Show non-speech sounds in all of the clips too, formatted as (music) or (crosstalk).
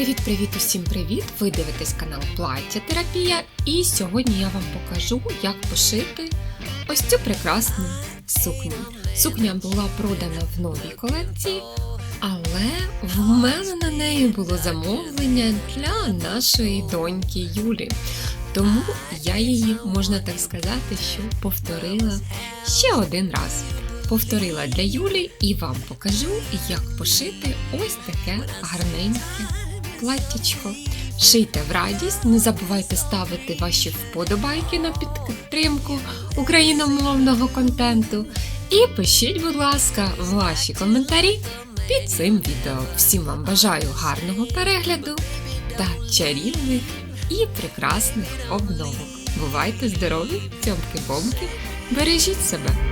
Привіт-привіт усім привіт! Ви дивитесь канал Плаття Терапія, і сьогодні я вам покажу, як пошити ось цю прекрасну сукню. Сукня була продана в новій колекції, але в мене на неї було замовлення для нашої доньки Юлі. Тому я її, можна так сказати, що повторила ще один раз. Повторила для Юлі і вам покажу, як пошити ось таке гарненьке платтячко. Шийте в радість, не забувайте ставити ваші вподобайки на підтримку україномовного контенту. І пишіть, будь ласка, ваші коментарі під цим відео. Всім вам бажаю гарного перегляду та чарівних і прекрасних обновок. Бувайте здорові, цьомки-бомки, бережіть себе!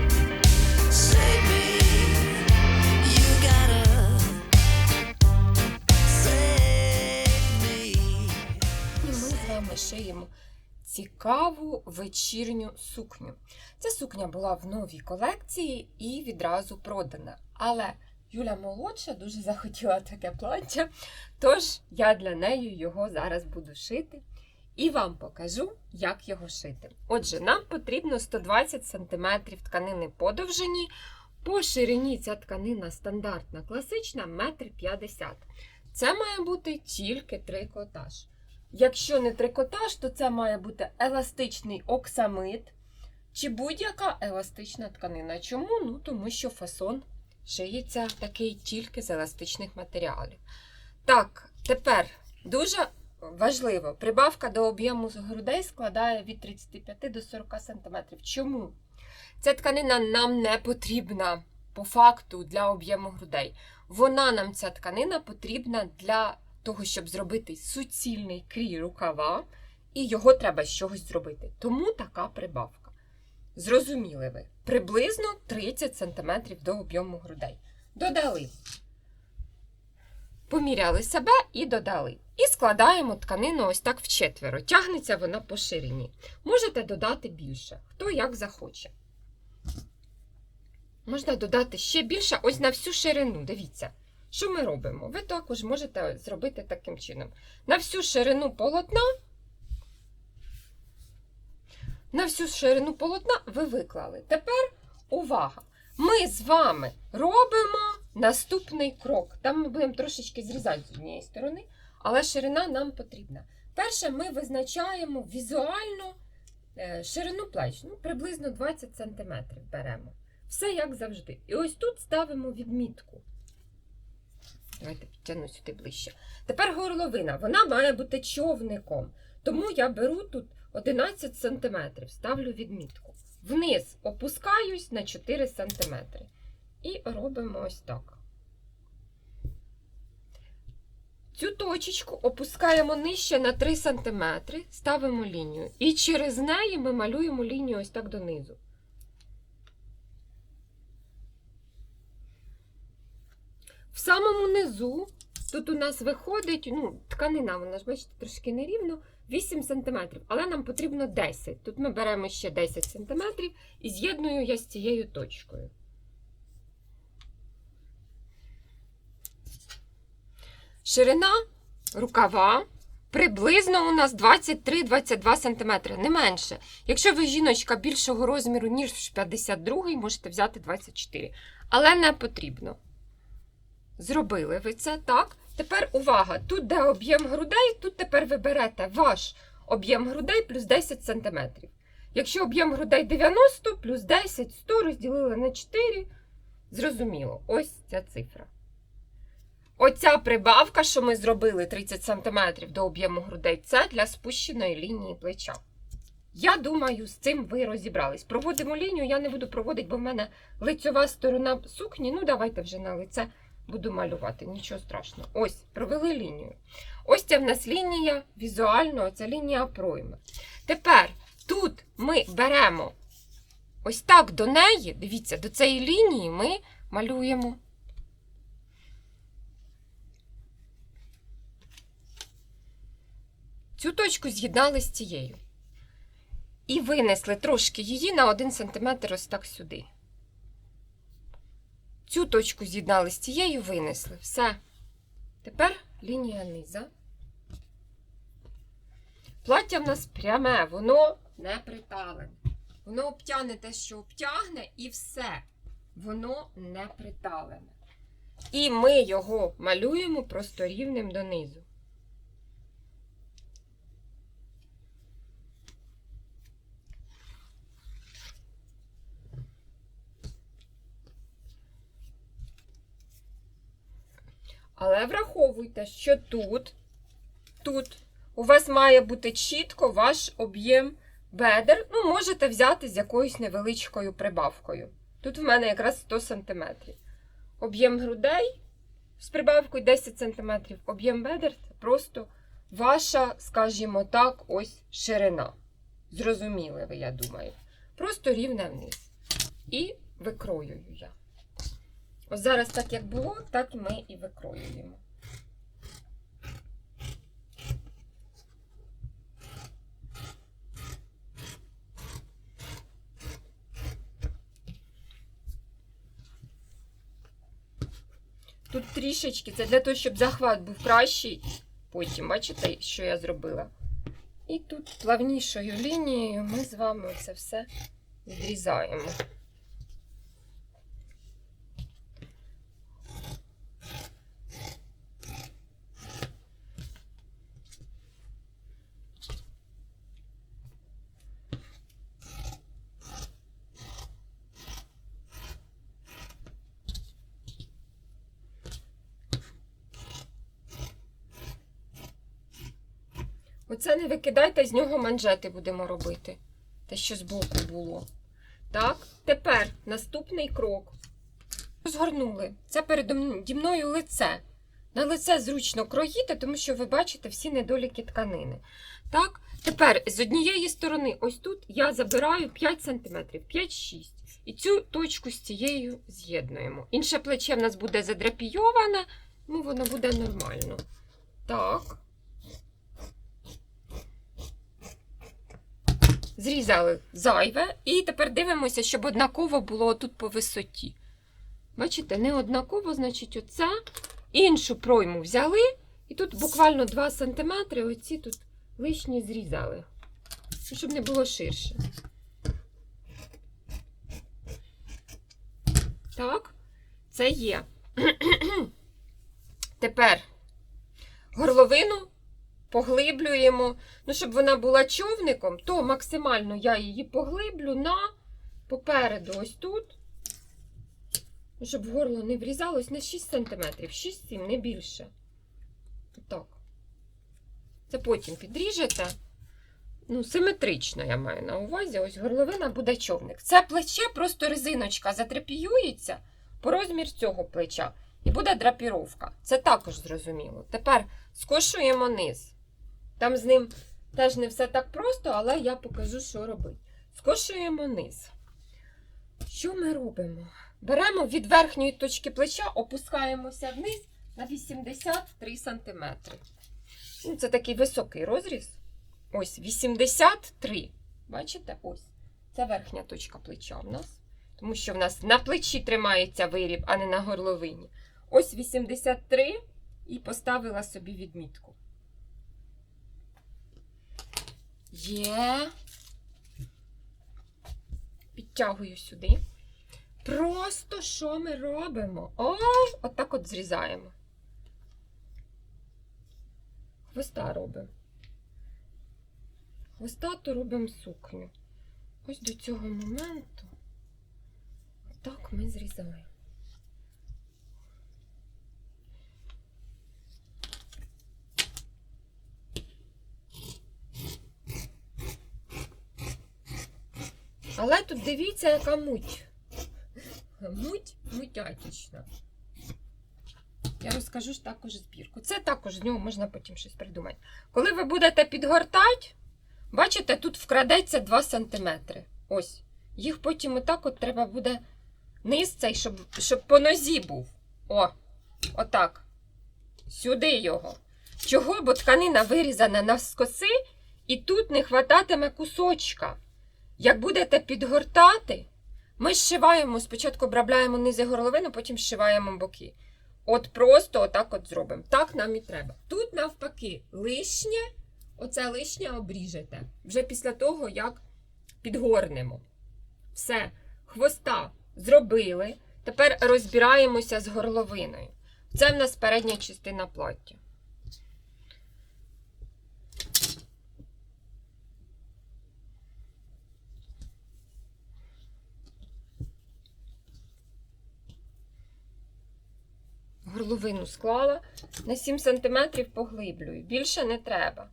Цікаву вечірню сукню. Ця сукня була в новій колекції і відразу продана. Але Юля молодша дуже захотіла таке плаття, тож я для неї його зараз буду шити. І вам покажу, як його шити. Отже, нам потрібно 120 см тканини по довжині. По ширині ця тканина стандартна, класична 1,50 м. Це має бути тільки трикотаж. Якщо не трикотаж, то це має бути еластичний оксамит чи будь-яка еластична тканина. Чому? Ну, тому що фасон шиється такий тільки з еластичних матеріалів. Так, тепер дуже важливо, прибавка до об'єму грудей складає від 35 до 40 см. Чому? Ця тканина нам не потрібна по факту для об'єму грудей. Вона нам ця тканина потрібна для того, щоб зробити суцільний крій рукава, і його треба з чогось зробити. Тому така прибавка. Зрозуміли ви, приблизно 30 см до об'єму грудей. Додали. Поміряли себе і додали. І складаємо тканину ось так в четверо. Тягнеться вона по ширині. Можете додати більше, хто як захоче. Можна додати ще більше, ось на всю ширину. Дивіться, що ми робимо? Ви також можете зробити таким чином. На всю ширину полотна, на всю ширину полотна ви виклали. Тепер увага! Ми з вами робимо наступний крок. Там ми будемо трошечки зрізати з однієї сторони, але ширина нам потрібна. Перше, ми визначаємо візуально е, ширину плеч, ну, приблизно 20 см беремо. Все як завжди. І ось тут ставимо відмітку. Давайте підтягну сюди ближче. Тепер горловина. Вона має бути човником. Тому я беру тут 11 см, ставлю відмітку. Вниз опускаюсь на 4 см. І робимо ось так. Цю точечку опускаємо нижче на 3 см, ставимо лінію. І через неї ми малюємо лінію ось так донизу. В самому низу тут у нас виходить, ну, тканина, вона ж, бачите, трошки нерівно, 8 см, але нам потрібно 10. Тут ми беремо ще 10 см і з'єдную я з цією точкою. Ширина рукава приблизно у нас 23-22 см, не менше. Якщо ви жіночка більшого розміру, ніж 52 можете взяти 24 але не потрібно. Зробили ви це, так? Тепер увага! Тут, де об'єм грудей, тут тепер ви берете ваш об'єм грудей плюс 10 см. Якщо об'єм грудей 90 плюс 10, 100 розділили на 4, зрозуміло, ось ця цифра. Оця прибавка, що ми зробили 30 см до об'єму грудей, це для спущеної лінії плеча. Я думаю, з цим ви розібрались. Проводимо лінію, я не буду проводити, бо в мене лицьова сторона сукні. Ну, давайте вже на лице буду малювати, нічого страшного. Ось, провели лінію. Ось це в нас лінія візуально, це лінія пройми. Тепер тут ми беремо ось так до неї, дивіться, до цієї лінії ми малюємо. Цю точку з'єднали з цією. І винесли трошки її на 1 см ось так сюди. Цю точку з'єднали з цією винесли. Все. Тепер лінія низа. Плаття в нас пряме, воно не приталене. Воно обтягне те, що обтягне, і все. Воно не приталене. І ми його малюємо просто рівним донизу. Але враховуйте, що тут, тут у вас має бути чітко ваш об'єм бедер. Ну, можете взяти з якоюсь невеличкою прибавкою. Тут в мене якраз 100 см. Об'єм грудей з прибавкою 10 см. Об'єм бедер це просто ваша, скажімо так, ось ширина. Зрозуміли ви, я думаю. Просто рівне вниз. І викроюю я. Ось зараз так як було, так ми і викроюємо. Тут трішечки, це для того, щоб захват був кращий. Потім, бачите, що я зробила? І тут плавнішою лінією ми з вами це все відрізаємо. Оце не викидайте, з нього манжети будемо робити. Те, що збоку було. Так, тепер наступний крок. Розгорнули. Це переді мною лице. На лице зручно кроїти, тому що ви бачите всі недоліки тканини. Так, тепер з однієї сторони, ось тут я забираю 5 см, 5-6. І цю точку з цією з'єднуємо. Інше плече в нас буде задрапійоване, ну воно буде нормально. Так. Зрізали зайве, і тепер дивимося, щоб однаково було тут по висоті. Бачите, не однаково, значить, оце. Іншу пройму взяли, і тут буквально 2 см оці тут лишні зрізали, Ну, щоб не було ширше. Так, це є. (clears throat) Тепер горловину поглиблюємо. Ну, щоб вона була човником, то максимально я її поглиблю на попереду, ось тут. Ну, Щоб горло не врізалось на 6 см, 6-7, не більше. Так. Це потім підріжете. Ну, симетрично я маю на увазі. Ось горловина буде човник. Це плече просто резиночка затрапіюється по розмір цього плеча. І буде драпіровка. Це також зрозуміло. Тепер скошуємо низ. Там з ним теж не все так просто, але я покажу, що робити. Скошуємо низ. Що ми робимо? Беремо від верхньої точки плеча, опускаємося вниз на 83 см. Ну, Це такий високий розріз. Ось 83. Бачите? Ось. Це верхня точка плеча в нас. Тому що в нас на плечі тримається виріб, а не на горловині. Ось 83 і поставила собі відмітку. Є. Підтягую сюди. Просто що ми робимо? Ой, отак от зрізаємо. Хвоста робимо. Хвоста то робимо сукню. Ось до цього моменту. Отак ми зрізаємо. Але тут дивіться, яка муть. Муть мутятічна. Я розкажу ж також збірку. Це також з нього можна потім щось придумати. Коли ви будете підгортати, бачите, тут вкрадеться 2 см. Ось. Їх потім отак от треба буде низ цей, щоб, щоб по нозі був. О, отак. Сюди його. Чого? Бо тканина вирізана навскоси, і тут не хвататиме кусочка. Як будете підгортати, ми зшиваємо, спочатку обробляємо низи горловину, потім зшиваємо боки. От просто отак от зробимо. Так нам і треба. Тут, навпаки, лишнє Оце лишнє обріжете вже після того, як підгорнемо. Все, хвоста зробили. Тепер розбираємося з горловиною. Це в нас передня частина плаття. Горловину склала, на 7 см поглиблюю. Більше не треба.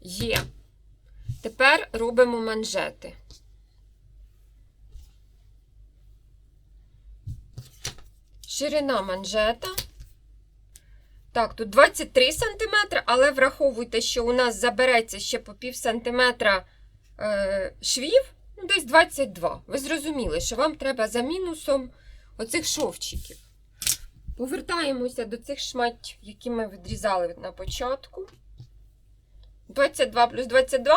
Є. Тепер робимо манжети. Ширина манжета. Так, тут 23 см, але враховуйте, що у нас забереться ще по пів сантиметра е, швів, ну десь 22. Ви зрозуміли, що вам треба за мінусом оцих шовчиків. Повертаємося до цих шматів, які ми відрізали на початку. 22 плюс 22.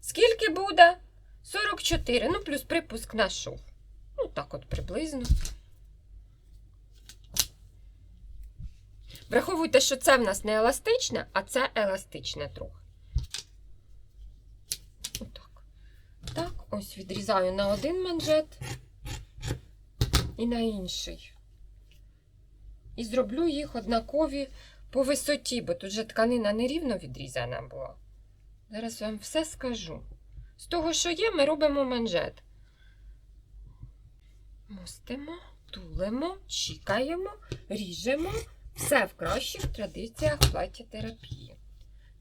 Скільки буде? 44. Ну, плюс припуск на шов. Ну, так от приблизно. Враховуйте, що це в нас не еластичне, а це еластичне трохи. Отак. Так, ось відрізаю на один манжет і на інший. І зроблю їх однакові по висоті, бо тут же тканина нерівно відрізана була. Зараз вам все скажу. З того, що є, ми робимо манжет. Мостимо, тулимо, чікаємо, ріжемо. Все в кращих традиціях плаття-терапії.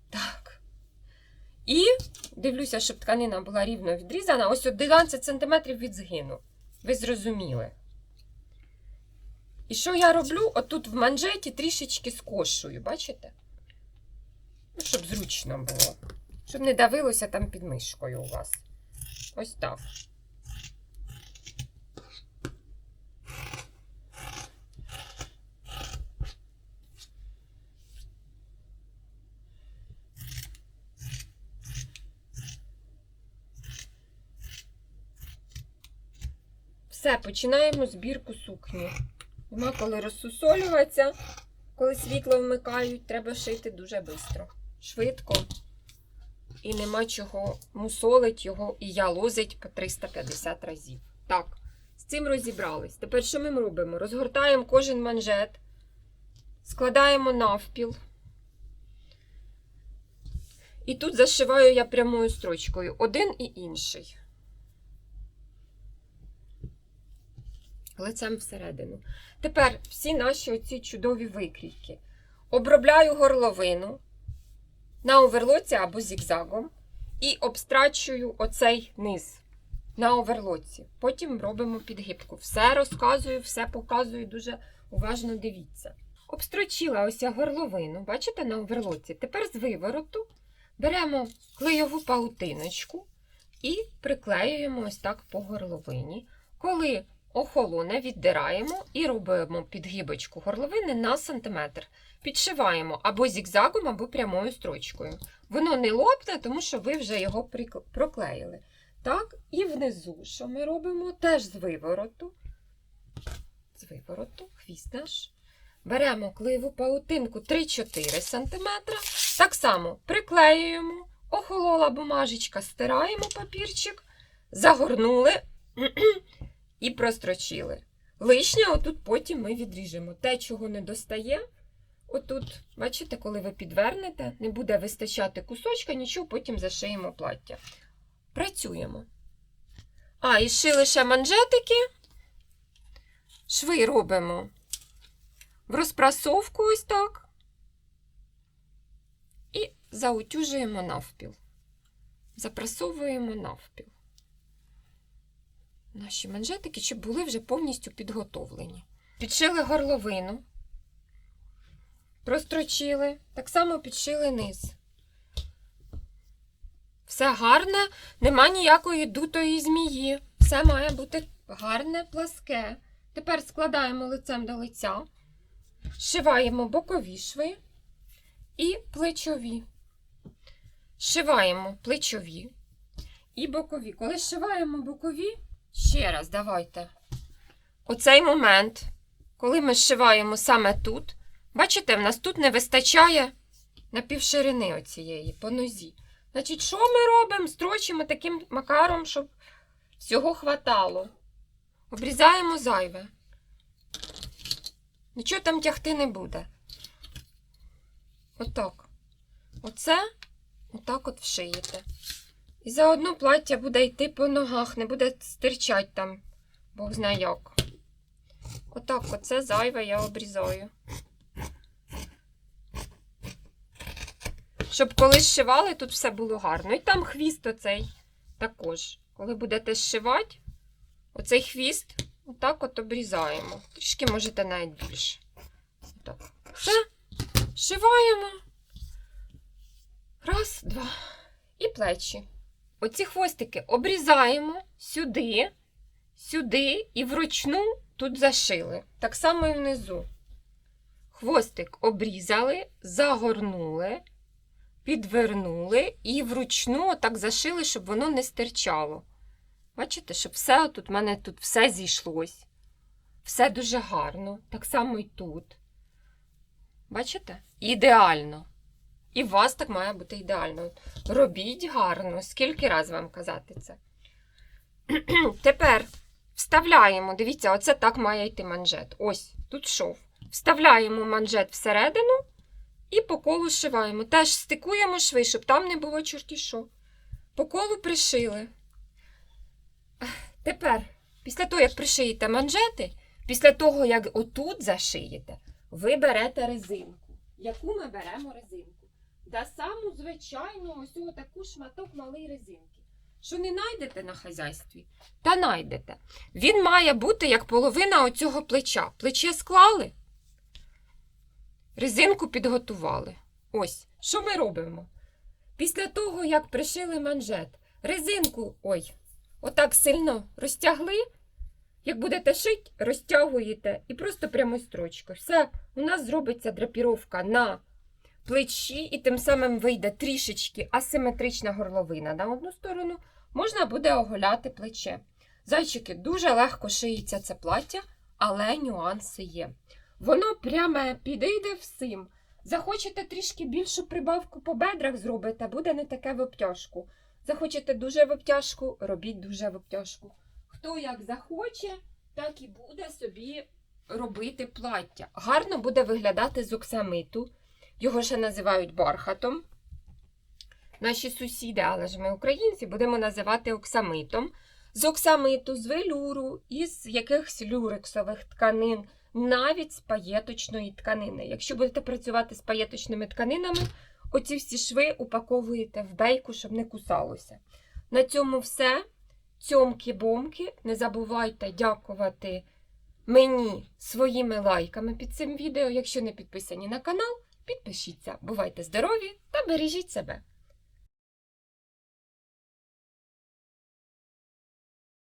Так. І дивлюся, щоб тканина була рівно відрізана. Ось 11 см від згину. Ви зрозуміли. І що я роблю? Отут в манжеті трішечки скошую, бачите? Ну, щоб зручно було. Щоб не давилося там під мишкою у вас. Ось так. Все, починаємо збірку сукні. Нема коли розсусолюватися, коли світло вмикають, треба шити дуже швидко, швидко. І нема чого мусолить його, і я лозить по 350 разів. Так, з цим розібрались. Тепер що ми робимо? Розгортаємо кожен манжет, складаємо навпіл. І тут зашиваю я прямою строчкою один і інший. Лицем всередину. Тепер всі наші оці чудові викрійки. Обробляю горловину на оверлоці або зігзагом і обстрачую оцей низ на оверлоці. Потім робимо підгибку. Все розказую, все показую, дуже уважно дивіться. Обстрочила ось горловину, бачите, на оверлоці. Тепер з вивороту беремо клейову паутиночку і приклеюємо ось так по горловині. Коли охолоне, віддираємо і робимо підгибочку горловини на сантиметр. Підшиваємо або зігзагом, або прямою строчкою. Воно не лопне, тому що ви вже його проклеїли. Так, і внизу, що ми робимо? Теж з вивороту. З вивороту, хвіст наш. Беремо клеєву паутинку 3-4 см. Так само приклеюємо, охолола бумажечка, стираємо папірчик, загорнули (clears throat) і прострочили. Лишнє отут потім ми відріжемо. Те, чого не достає, отут, бачите, коли ви підвернете, не буде вистачати кусочка, нічого, потім зашиємо плаття. Працюємо. А, і шили ще манжетики. Шви робимо в розпрасовку ось так. І заутюжуємо навпіл. Запрасовуємо навпіл наші манжетики, щоб були вже повністю підготовлені. Підшили горловину, прострочили, так само підшили низ. Все гарне, нема ніякої дутої змії. Все має бути гарне, пласке. Тепер складаємо лицем до лиця, зшиваємо бокові шви і плечові. Зшиваємо плечові і бокові. Коли зшиваємо бокові, ще раз давайте. Оцей момент, коли ми зшиваємо саме тут, бачите, в нас тут не вистачає на півширини оцієї по нозі. Значить, що ми робимо? Строчимо таким макаром, щоб всього хватало. Обрізаємо зайве. Нічого там тягти не буде. Отак. Оце отак от вшиєте. І заодно плаття буде йти по ногах, не буде стирчать там, Бог знає як. Отак, оце зайве я обрізаю. Щоб коли зшивали, тут все було гарно. І там хвіст оцей також. Коли будете зшивати, оцей хвіст отак от обрізаємо. Трішки можете навіть більше. Отак. Все. Зшиваємо. Раз, два. І плечі. Оці хвостики обрізаємо сюди, сюди і вручну тут зашили. Так само і внизу. Хвостик обрізали, загорнули, підвернули і вручну так зашили, щоб воно не стирчало. Бачите, щоб все тут в мене тут все зійшлось. Все дуже гарно. Так само і тут. Бачите? Ідеально. І у вас так має бути ідеально. Робіть гарно. Скільки раз вам казати це? (clears throat) Тепер вставляємо. Дивіться, оце так має йти манжет. Ось, тут шов. Вставляємо манжет всередину і по колу зшиваємо. Теж стикуємо шви, щоб там не було чорті що. По колу пришили. Тепер, після того, як пришиєте манжети, після того, як отут зашиєте, ви берете резинку. Яку ми беремо резинку? Та саму звичайну ось цього таку шматок малої резинки. Що не знайдете на хазяйстві, та знайдете. Він має бути як половина оцього плеча. Плече склали, резинку підготували. Ось, що ми робимо? Після того, як пришили манжет, резинку, ой, отак сильно розтягли. Як будете шити, розтягуєте і просто прямо строчкою. Все, у нас зробиться драпіровка на плечі, і тим самим вийде трішечки асиметрична горловина на одну сторону. Можна буде оголяти плече. Зайчики, дуже легко шиється це плаття, але нюанси є. Воно пряме підійде всім. Захочете трішки більшу прибавку по бедрах зробите, буде не таке в обтяжку. Захочете дуже в обтяжку, робіть дуже в обтяжку. Хто як захоче, так і буде собі робити плаття. Гарно буде виглядати з оксамиту. Його ще називають бархатом. Наші сусіди, але ж ми українці, будемо називати оксамитом. З оксамиту, з велюру, із якихось люрексових тканин, навіть з паєточної тканини. Якщо будете працювати з паєточними тканинами, оці всі шви упаковуєте в бейку, щоб не кусалося. На цьому все. Цьомки-бомки. Не забувайте дякувати мені своїми лайками під цим відео. Якщо не підписані на канал, підпишіться. Бувайте здорові та бережіть себе!